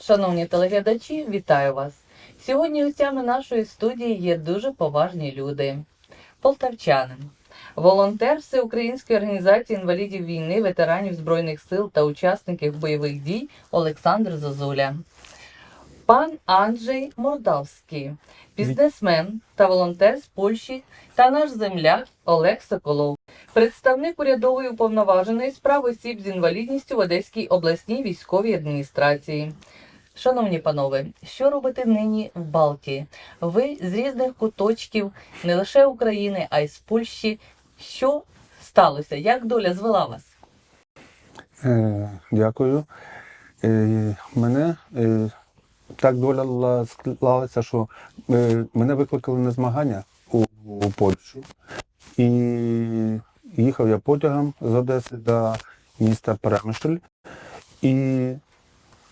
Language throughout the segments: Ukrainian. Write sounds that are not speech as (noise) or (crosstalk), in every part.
Шановні телеглядачі, вітаю вас! Сьогодні гостями нашої студії є дуже поважні люди. Полтавчанин, волонтер Всеукраїнської організації інвалідів війни, ветеранів Збройних сил та учасників бойових дій Олександр Зозуля. Пан Анджей Мордавський, бізнесмен та волонтер з Польщі та наш земляк Олег Соколов, представник урядової уповноваженої справ осіб з інвалідністю в Одеській обласній військовій адміністрації. Шановні панове, що робите нині в Балтії? Ви з різних куточків не лише України, а й з Польщі. Що сталося? Як доля звела вас? Е, Дякую. Е, Мене е, так доля склалася, що е, мене викликали на змагання у, у Польщу. І їхав я потягом з Одеси до міста Перемишль. І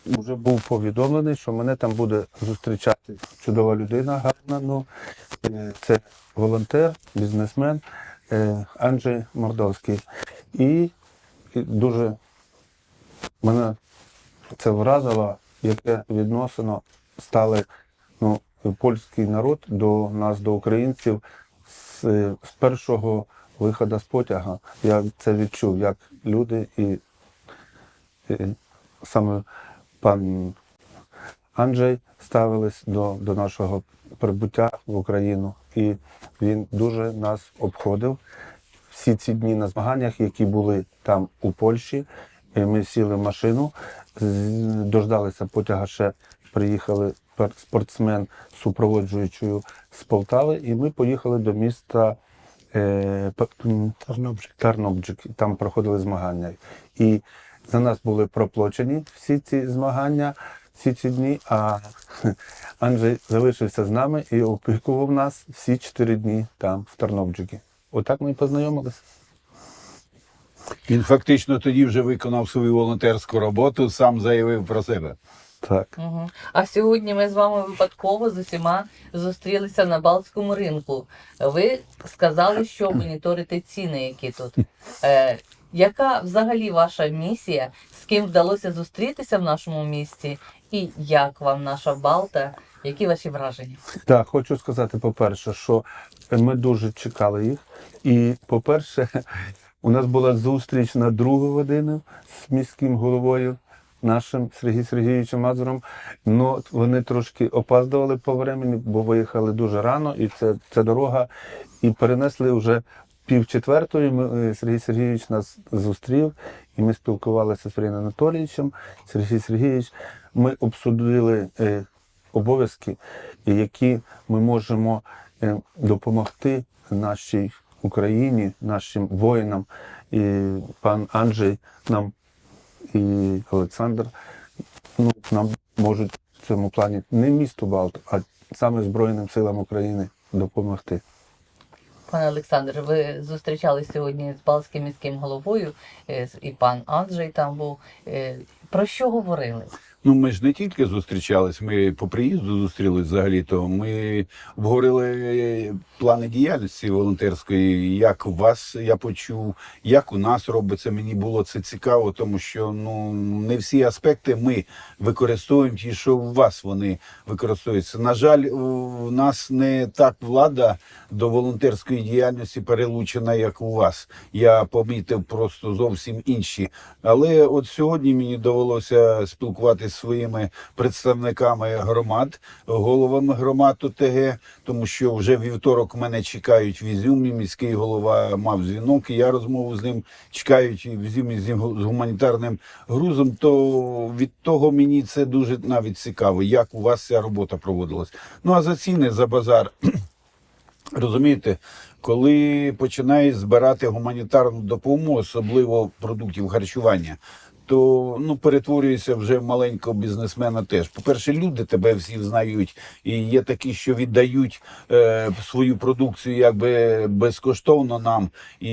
вже був повідомлений, що мене там буде зустрічати чудова людина, гарна. Ну, е, це волонтер, бізнесмен е, Анджей Мордовський. І дуже мене це вразило, яке відносino стали ну, польський народ до нас, до українців, з, з першого виходу з потяга. Я це відчув, як люди і, і саме пан Анджей ставились до, до нашого прибуття в Україну. І він дуже нас обходив всі ці дні на змаганнях, які були там у Польщі. Ми сіли в машину, дождалися потяга ще приїхали спортсмен супроводжуючою з Полтави, і ми поїхали до міста е, Тарнобжик. Тарнобджик. Там проходили змагання. І за нас були проплачені всі ці змагання, всі ці дні. А (laughs) Анджей залишився з нами і опікував нас всі чотири дні там, в Тарнобджикі. Отак ми і познайомилися. Він фактично тоді вже виконав свою волонтерську роботу, сам заявив про себе. Так. Угу. А сьогодні ми з вами випадково з усіма зустрілися на Балтському ринку. Ви сказали, що (clears throat) моніторите ціни, які тут. Е, яка взагалі ваша місія? З ким вдалося зустрітися в нашому місті? І як вам наша Балта? Які ваші враження? Так, хочу сказати, по-перше, що ми дуже чекали їх. І, по-перше, у нас була зустріч на другу годину з міським головою нашим Сергієм Сергійовичем Мазуром. Ну, вони трошки опаздували по времени, бо виїхали дуже рано, і це, це дорога. І перенесли вже пів четвертої. Ми, е, Сергій Сергійович нас зустрів, і ми спілкувалися з Сергієм Анатолійовичем. Сергій Сергійович, ми обсудили е, обов'язки, які ми можемо е, допомогти нашій Україні, нашим воїнам. І пан Анджей нам і Олександр ну, нам можуть в цьому плані не місту Балт, а саме Збройним силам України допомогти. Пане Олександр, ви зустрічалися сьогодні з Балським міським головою, е, і пан Анджей там був. Е, Про що говорили? Ну, ми ж не тільки зустрічались, ми по приїзду зустрілись взагалі, то ми обговорили плани діяльності волонтерської, як у вас я почув, як у нас робиться. Мені було це цікаво, тому що ну не всі аспекти ми використовуємо ті, що у вас вони використовуються. На жаль, у нас не так влада до волонтерської діяльності перелучена, як у вас. Я помітив просто зовсім інші. Але от сьогодні мені довелося спілкуватися своїми представниками громад, головами громад ОТГ, тому що вже вівторок мене чекають в Ізюмі. Міський голова мав дзвінок, і я розмову з ним чекають в Ізюмі з гуманітарним грузом. То від того мені це дуже навіть цікаво, як у вас ця робота проводилась. Ну а за ціни за базар. (clears throat) Розумієте, коли починаєш збирати гуманітарну допомогу, особливо продуктів харчування, то ну перетворюєшся вже в маленького бізнесмена. Теж по-перше, люди тебе всі знають, і є такі, що віддають е, свою продукцію якби безкоштовно нам, і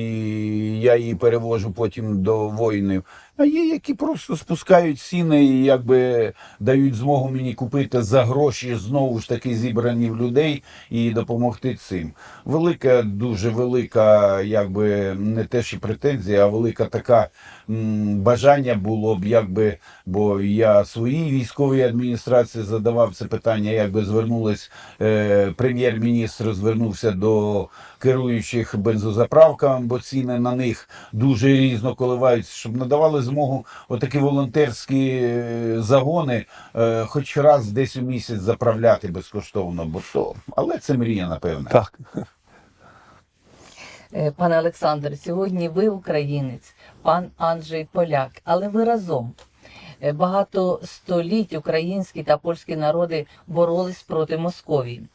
я її перевожу потім до воїнів. А є, які просто спускають ціни і якби дають змогу мені купити за гроші знову ж таки зібрані в людей і допомогти цим. Велика, дуже велика, якби не те, що претензія, а велика така бажання було б, якби, бо я своїй військовій адміністрації задавав це питання, якби звернулись е, прем'єр-міністр, звернувся до керуючих бензозаправками, бо ціни на них дуже різно коливаються, щоб надавали змогу отакі волонтерські е, загони, е, хоч раз десь у місяць заправляти безкоштовно, бо то, але це мрія, напевне. Так. Е, Пане Олександр, сьогодні ви українець, пан Анджей поляк, але ви разом. Е, Багато століть українські та польські народи боролись проти Московії.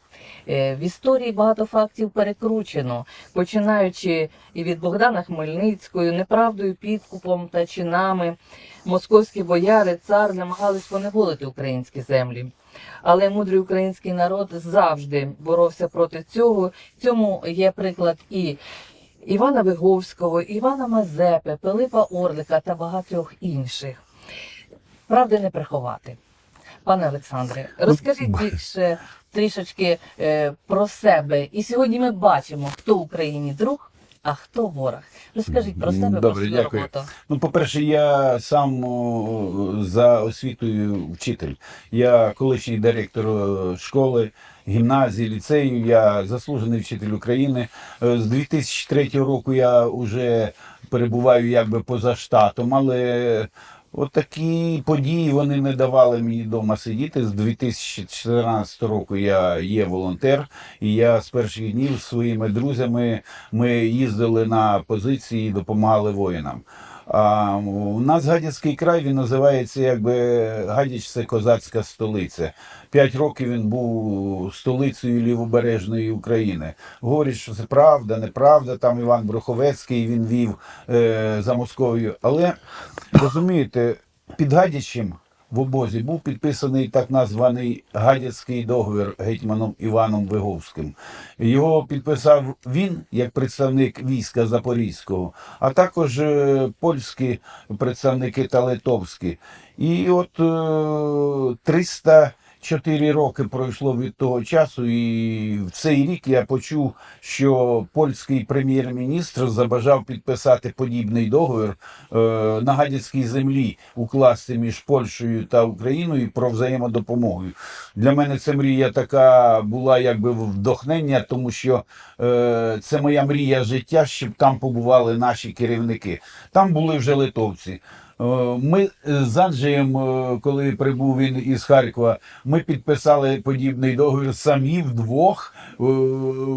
Е, В історії багато фактів перекручено, починаючи і від Богдана Хмельницького, неправдою, підкупом та чинами. Московські бояри, цар намагались поневолити українські землі. Але мудрий український народ завжди боровся проти цього. Цьому є приклад і Івана Виговського, Івана Мазепи, Пилипа Орлика та багатьох інших. Правди не приховати. Пане Олександре, розкажіть більше трішечки е, про себе. І сьогодні ми бачимо, хто Україні друг, а хто ворог. Розкажіть про себе, про Добре, свою дякую. роботу. Ну, по-перше, я сам о, за освітою вчитель. Я колишній директор школи, гімназії, ліцею. Я заслужений вчитель України. Е, З 2003 року я вже перебуваю якби поза штатом, але от такі події вони не давали мені вдома сидіти. З 2014 року я є волонтер, і я з перших днів зі своїми друзями ми їздили на позиції і допомагали воїнам. А у нас Гадяцький край він називається якби Гадяч це козацька столиця. П'ять років він був столицею лівобережної України. Говорять, що це правда, неправда. Там Іван Бруховецький він вів е, за Московію. Але розумієте, під Гадячем в обозі був підписаний так названий гадяцький договір гетьманом Іваном Виговським. Його підписав він як представник війська Запорізького, а також е, польські представники та литовські. І от е, 300 Чотири роки пройшло від того часу, і в цей рік я почув, що польський прем'єр-міністр забажав підписати подібний договір е, на гадяцькій землі укласти між Польщею та Україною про взаємодопомогу. Для мене це мрія така була, якби вдохнення, тому що е, це моя мрія життя, щоб там побували наші керівники. Там були вже литовці. Е, Ми з Анджеєм, е, коли прибув він із Харкова, ми підписали подібний договір самі вдвох е,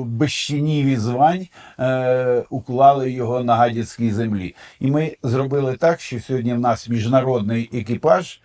без чинів і звань е, уклали його на гадяцькій землі. І ми зробили так, що сьогодні в нас міжнародний екіпаж.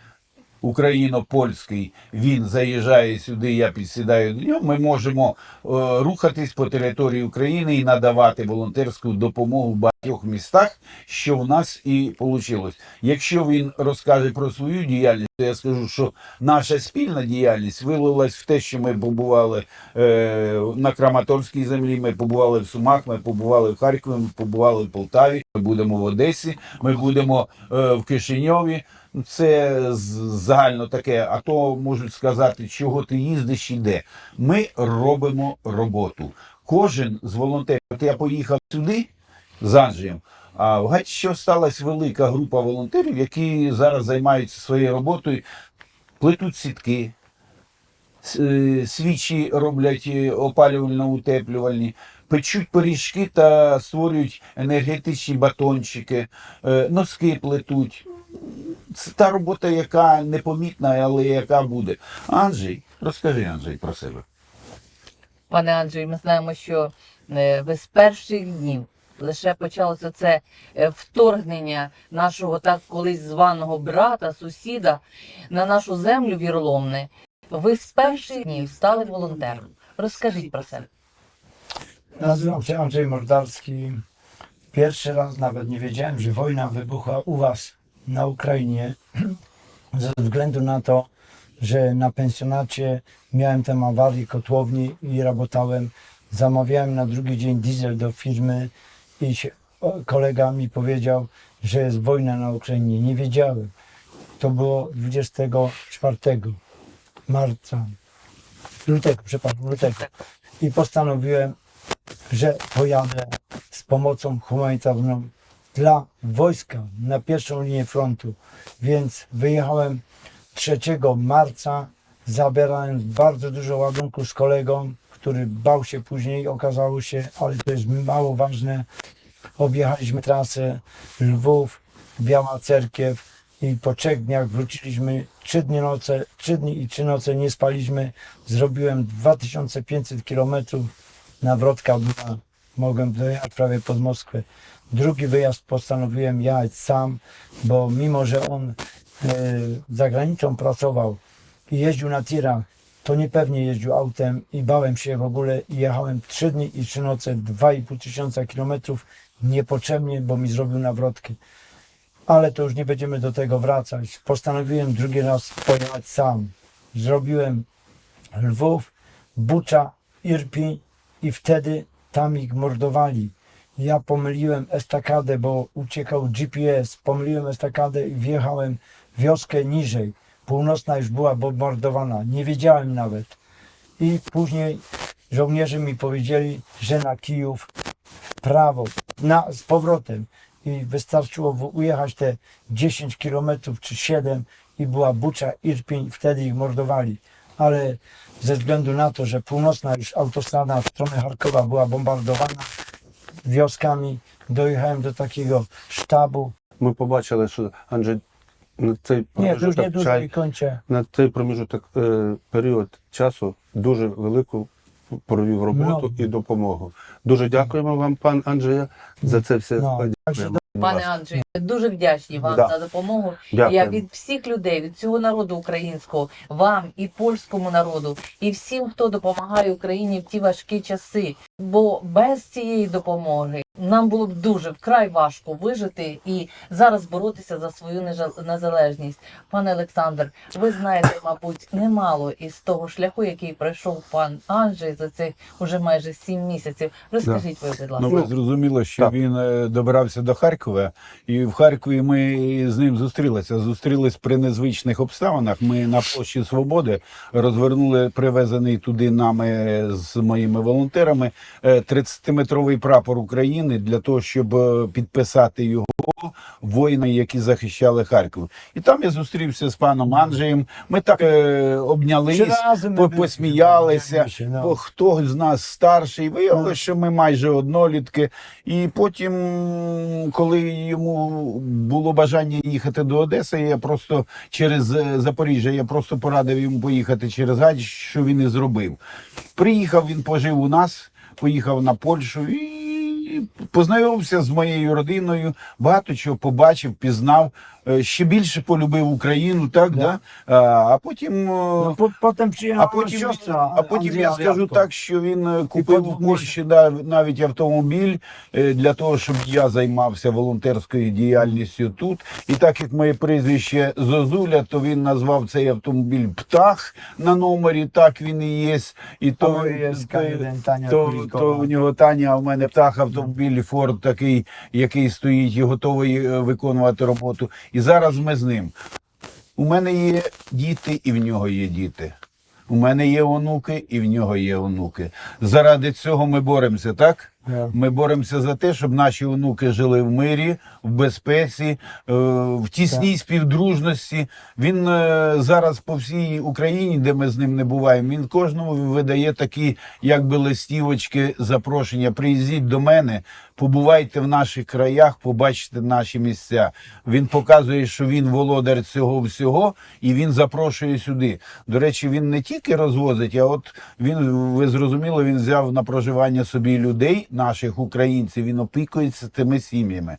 Україно-польський, він заїжджає сюди, я підсідаю до нього. Ми можемо е, рухатись по території України і надавати волонтерську допомогу в багатьох містах, що в нас і вийшло. Якщо він розкаже про свою діяльність, то я скажу, що наша спільна діяльність вилилась в те, що ми побували е, на Краматорській землі, ми побували в Сумах, ми побували в Харкові, ми побували в Полтаві, ми будемо в Одесі, ми будемо е, в Кишиньові. Це загально таке, а то можуть сказати, чого ти їздиш і де. Ми робимо роботу. Кожен з волонтерів, от я поїхав сюди з Анджеєм, а в Гатчі сталася велика група волонтерів, які зараз займаються своєю роботою, плетуть сітки, е, свічі роблять е, опалювально-утеплювальні, печуть пиріжки та створюють енергетичні батончики, е, носки плетуть. Це та робота, яка непомітна, але яка буде. Анджей, розкажи, Анджей, про себе. Пане Анджею, ми знаємо, що е, ви з перших днів лише почалося це е, вторгнення нашого так колись званого брата, сусіда на нашу землю віроломне. Ви з перших днів стали волонтером. Розкажіть про себе. Nazywam się Andrzej Mordarski. Pierwszy raz nawet nie wiedziałem, że wojna wybuchła u Was na Ukrainie. (clears throat) Ze względu na to, że na pensjonacie miałem tę awarię kotłowni i rabotałem. Zamawiałem na drugi dzień diesel do firmy i się, kolega mi powiedział, że jest wojna na Ukrainie. Nie wiedziałem. To było 24 marca, lutego, przepraszam, lutego. I postanowiłem, że pojadę z pomocą humanitarną dla wojska na pierwszą linię frontu. Więc wyjechałem 3 marca, zabierałem bardzo dużo ładunku z kolegą, który bał się później, okazało się, ale to jest mało ważne. Objechaliśmy trasę Lwów, Biała Cerkiew i po trzech dniach wróciliśmy. Trzy dni, noce, trzy dni i trzy noce nie spaliśmy. Zrobiłem 2500 kilometrów. Nawrotka była, mogłem dojechać prawie pod Moskwę. Drugi wyjazd postanowiłem jechać sam, bo mimo, że on e, za granicą pracował i jeździł na tirach, to niepewnie jeździł autem i bałem się w ogóle i jechałem trzy dni i trzy noce, 2,5 tysiąca kilometrów niepotrzebnie, bo mi zrobił nawrotkę. Ale to już nie będziemy do tego wracać. Postanowiłem drugi raz pojechać sam. Zrobiłem Lwów, Bucza, Irpiń i wtedy tam ich mordowali. Ja pomyliłem estakadę, bo uciekał GPS. Pomyliłem estakadę i wjechałem wioskę niżej. Północna już była bombardowana. Nie wiedziałem nawet. I później żołnierze mi powiedzieli, że na Kijów w prawo, na, z powrotem. I wystarczyło ujechać te 10 kilometrów czy 7 i była Bucza, Irpień, wtedy ich mordowali. Ale ze względu na to, że północna już autostrada w stronę Charkowa była bombardowana wioskami, dojechałem do takiego sztabu. Ми побачили, що Анджей на цей Nie, to już nie проміжуток, dużo чай, i kończę. на цей проміжуток е, період часу дуже велику провів роботу і допомогу. Дуже дякуємо вам, пан Анджея, за це все. Ну. Пане Анджею, дуже вдячні вам Да. за допомогу. Дякуємо. Я від всіх людей, від цього народу українського, вам і польському народу, і всім, хто допомагає Україні в ті важкі часи. Бо без цієї допомоги нам було б дуже вкрай важко вижити і зараз боротися за свою незалежність. Пане Олександр, ви знаєте, (laughs) мабуть, немало із того шляху, який пройшов пан Анджей за цих уже майже сім місяців. Розкажіть ви, будь ласка. Ну, ви зрозуміло, що Так. він е, добирався до Харкова, і в Харкові ми з ним зустрілися. Зустрілись при незвичних обставинах. Ми на площі Свободи розвернули привезений туди нами з моїми волонтерами е, 30-метровий прапор України для того, щоб е, підписати його воїнам, які захищали Харків. І там я зустрівся з паном Анджеєм. Ми так е, обнялись. По- посміялися, бо хто з нас старший, виявилося, що ми майже однолітки. І потім, коли йому було бажання їхати до Одеси, я просто через е, Запоріжжя, я просто порадив йому поїхати через Гадж, що він і зробив. Приїхав, він пожив у нас, поїхав на Польщу і познайомився з моєю родиною, багато чого побачив, пізнав, ще більше полюбив Україну, так, да. Да. А, потім. е, po, potem а потім, siostra а потім я скажу Wiatko. так, що він е, купив в Польщі навіть автомобіль е, для того, щоб я займався волонтерською діяльністю тут. І так як моє прізвище Зозуля, то він назвав цей автомобіль Птах на номері. Так він і є. І то, то, то, то у нього Таня, а в мене птах автомобіль Форд такий, який стоїть і готовий е, виконувати роботу. І зараз ми з ним. У мене є діти, і в нього є діти. У мене є онуки, і в нього є онуки. Заради цього ми боремося, так? Да. Ми боремося за те, щоб наші онуки жили в мирі, в безпеці, е, в тісній співдружності. Він е, зараз по всій Україні, де ми з ним не буваємо, він кожному видає такі, якби листівочки, запрошення. Приїздіть до мене, побувайте в наших краях, побачите наші місця. Він показує, що він володар цього всього, і він запрошує сюди. До речі, він не тільки розвозить, а от він, ви зрозуміли, він взяв на проживання собі людей, наших українців, він опікується тими сім'ями.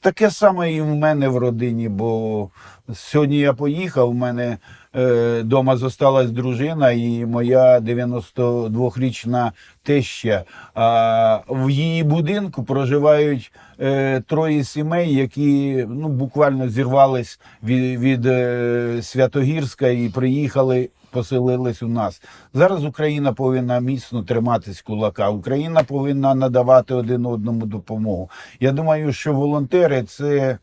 Таке саме і в мене в родині, бо сьогодні я поїхав, у мене е, дома зосталась дружина і моя 92-річна теща. А в її будинку проживають е, троє сімей, які ну, буквально зірвались від, від е, Святогірська і приїхали. Поселились у нас зараз. Україна повинна міцно триматись кулака. Україна повинна надавати один одному допомогу. Я думаю, що волонтери це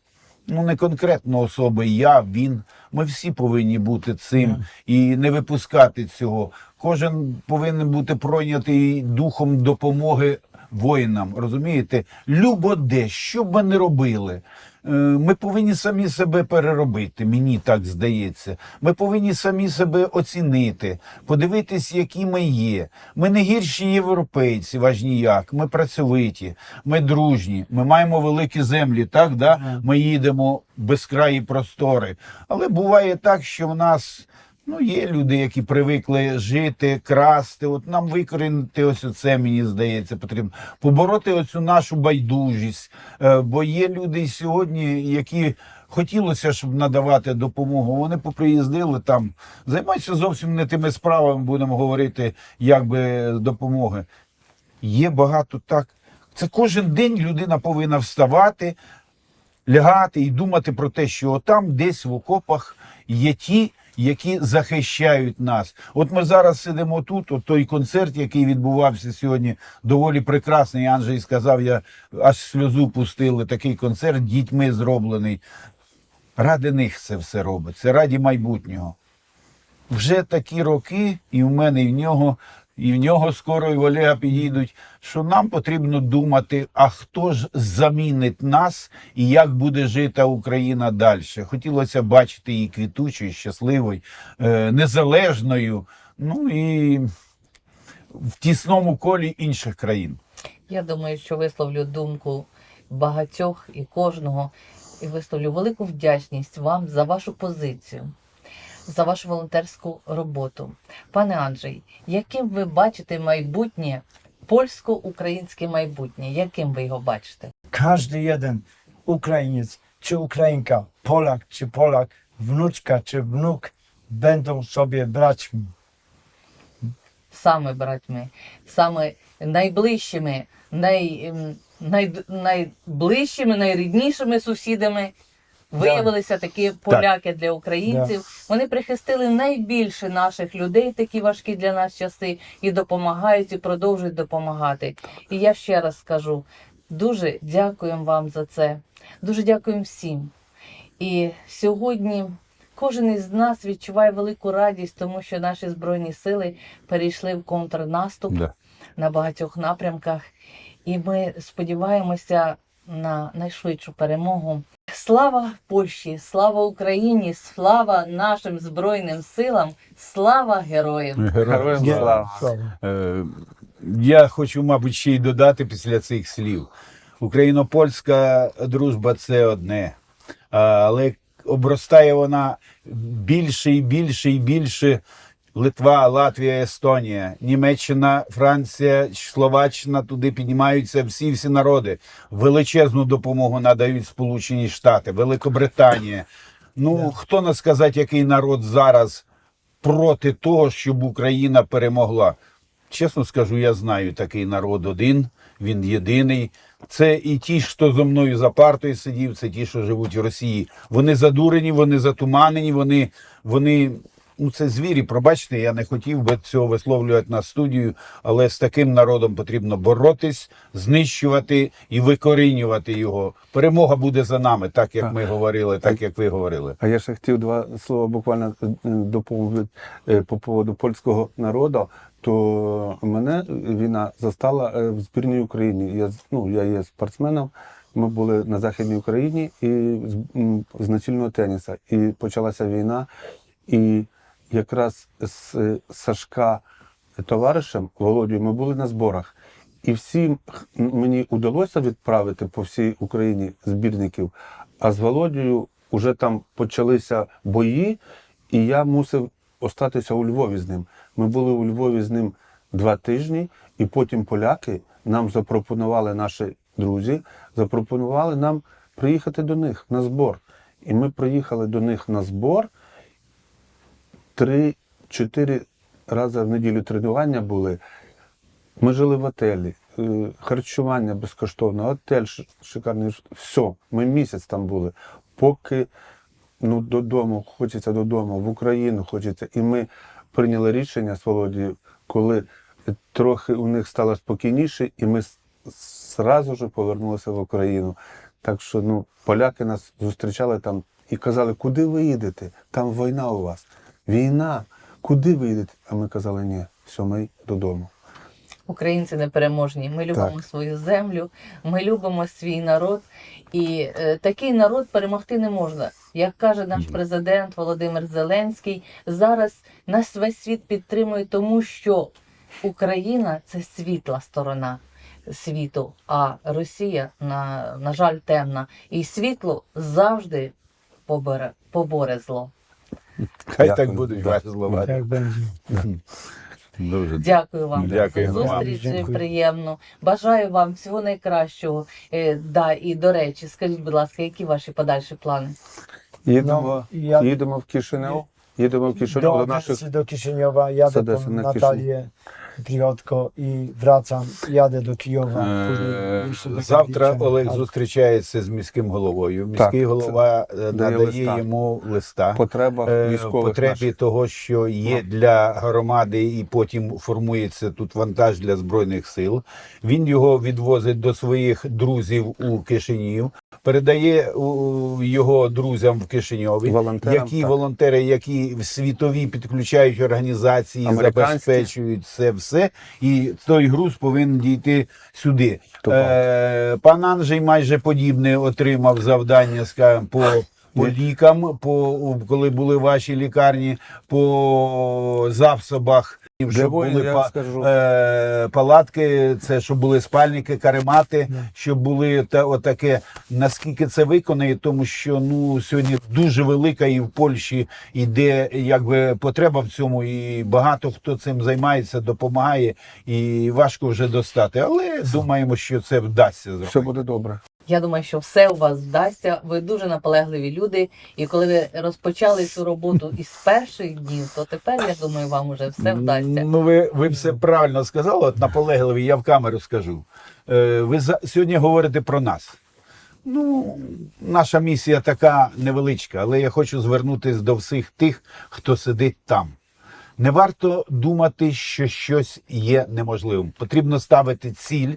ну не конкретно особи, я, він. Ми всі повинні бути цим і не випускати цього. Кожен повинен бути пройнятий духом допомоги воїнам. Розумієте? Любо де, що б ми не робили. Е, Ми повинні самі себе переробити, мені так здається. Ми повинні самі себе оцінити, подивитись, які ми є. Ми не гірші європейці, важ ніяк. Ми працьовиті, ми дружні, ми маємо великі землі, так, да? ми їдемо безкраї простори. Але буває так, що в нас. Ну, є люди, які привикли жити, красти. От нам викорінити ось це, мені здається, потрібно. Побороти оцю нашу байдужість. Е, Бо є люди сьогодні, які хотілося, щоб надавати допомогу. Вони поприїздили там, займаються зовсім не тими справами, будемо говорити, як би допомоги. Є багато так. Це кожен день людина повинна вставати, лягати і думати про те, що там десь в окопах є ті, які захищають нас. От ми зараз сидимо тут. От той концерт, який відбувався сьогодні, доволі прекрасний. Анджей сказав, я аж сльозу пустили. Такий концерт дітьми зроблений. Ради них це все робиться, раді майбутнього. Вже такі роки, і в мене, і в нього, і в нього скоро і в Олега підійдуть, що нам потрібно думати, а хто ж замінить нас і як буде жити Україна далі. Хотілося бачити її квітучою, щасливою, е, незалежною, ну і в тісному колі інших країн. Я думаю, що висловлю думку багатьох і кожного, і висловлю велику вдячність вам за вашу позицію, за вашу волонтерську роботу. Пане Анджей, яким ви бачите майбутнє, польсько-українське майбутнє? Яким ви його бачите? Każdy jeden Ukrainiec czy Ukrainka, Polak czy Polak, wnuczka czy wnuk będą sobie braćmi. Саме братьми, саме найближчими, най, ем, най, найближчими, найріднішими сусідами виявилися такі поляки для українців. Вони прихистили найбільше наших людей, такі важкі для нас часи, і допомагають, і продовжують допомагати. І я ще раз скажу: дуже дякуємо вам за це. Дуже дякуємо всім. І сьогодні кожен із нас відчуває велику радість, тому що наші збройні сили перейшли в контрнаступ Да. на багатьох напрямках, і ми сподіваємося на найшвидшу перемогу. Слава Польщі, слава Україні, слава нашим збройним силам, слава героям! Героям Я- слава. Слава. Е, Я хочу, мабуть, ще й додати після цих слів. Україно-польська дружба це одне, але обростає вона більше і більше і більше. Литва, Латвія, Естонія, Німеччина, Франція, Словаччина туди піднімаються всі всі народи. Величезну допомогу надають Сполучені Штати, Великобританія. Ну хто не сказати, який народ зараз проти того, щоб Україна перемогла? Чесно скажу, я знаю такий народ один, він єдиний. Це і ті, хто зо мною за партою сидів, це ті, що живуть в Росії. Вони задурені, вони затуманені, вони, вони ну це звірі. Пробачте, я не хотів би цього висловлювати на студію, але з таким народом потрібно боротись, знищувати і викорінювати його. Перемога буде за нами, так як ми говорили, так як ви говорили. А я ще хотів два слова буквально е, доповнити е, по поводу польського народу. То мене війна застала е, в збірній Україні. Я з- ну я є спортсменом. Ми були на західній Україні і з, з націльного теніса. І почалася війна. І якраз з е, Сашка товаришем Володією ми були на зборах. І всім мені вдалося відправити по всій Україні збірників. А з Володією вже там почалися бої, і я мусив остатися у Львові з ним. Ми були у Львові з ним два тижні, і потім поляки нам запропонували наші друзі, запропонували нам приїхати до них на збор. І ми приїхали до них на збор. Три-чотири рази в неділю тренування були. Ми жили в готелі, е, харчування безкоштовне, готель шикарний. Все, ми місяць там були. Поки ну, додому, хочеться додому, в Україну хочеться. І ми прийняли рішення з Володією, коли трохи у них стало спокійніше, і ми зразу ж повернулися в Україну. Так що ну, поляки нас зустрічали там і казали, куди ви їдете? Там війна у вас. Війна. Куди ви їдете? А ми казали, ні, все, ми додому. Українці непереможні. Ми любимо Так. свою землю, ми любимо свій народ, і е, такий народ перемогти не можна. Як каже наш президент Володимир Зеленський, зараз нас весь світ підтримує, тому що Україна це світла сторона світу, а Росія, на, на жаль, темна. І світло завжди побере, поборе зло. Хай Дякую. так будуть ваші слова. Дуже Дякую вам Дякую за вам. зустріч. Дякую. Приємно. Бажаю вам всього найкращого. Е, да, і до речі, скажіть, будь ласка, які ваші подальші плани? Їдемо, Ну, я- їдемо в Кишинев, їдемо в Кишинев до наших до do я до na Natalię Priotko i wracam, jadę do Kijowa. Е, później jeszcze do Завтра. Олег зустрічається з міським головою. Міський Так, голова е, дає надає листа. йому листа. потребах Е, військових потребі наших. того, що є для громади, і потім формується тут вантаж для збройних сил. Він його відвозить до своїх друзів у Кишинів, передає у- його друзям в Кишиньові, Волонтерам, які так. волонтери, які світові підключають організації, Американські. забезпечують це все. І той груз повинен дійти сюди. Е, пан Анжей майже подібне отримав завдання, скажімо, по. По лікам, по коли були ваші лікарні, по засобах, Щоб воїнів, були я па- скажу. е, палатки, це щоб були спальники, каремати, щоб були та отаке. Наскільки це виконає, тому що ну сьогодні дуже велика і в Польщі йде якби потреба в цьому, і багато хто цим займається, допомагає, і важко вже достати. Але думаємо, що це вдасться зробити. Все буде добре. Я думаю, що все у вас вдасться. Ви дуже наполегливі люди. І коли ви розпочали цю роботу із перших днів, то тепер я думаю, вам уже все вдасться. Ну, ви, ви все правильно сказали, от наполегливі, я в камеру скажу. Е, ви за, сьогодні говорите про нас. Ну, наша місія така невеличка, але я хочу звернутися до всіх тих, хто сидить там. Не варто думати, що щось є неможливим. Потрібно ставити ціль,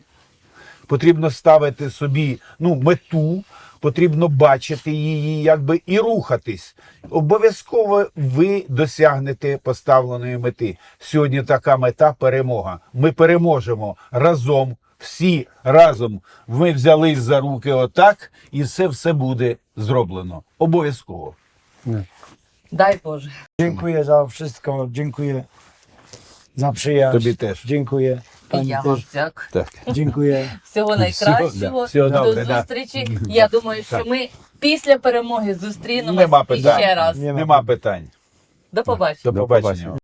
потрібно ставити собі ну, мету, потрібно бачити її, якби і рухатись. Обов'язково ви досягнете поставленої мети. Сьогодні така мета перемога. Ми переможемо разом. Всі разом ми взялись за руки отак, і все все буде зроблено. Обов'язково. Дай Боже. Dziękuję za wszystko, dziękuję za przyjaźń. Тобі теж. Dziękuję. І я вам дякую. Так. Дякую. Всього найкращого. да, всього До добре, да. зустрічі. Я думаю, що ми після перемоги зустрінемось Нема питань. ще раз. Нема. Питань. До побачення. До До побачення. побачення.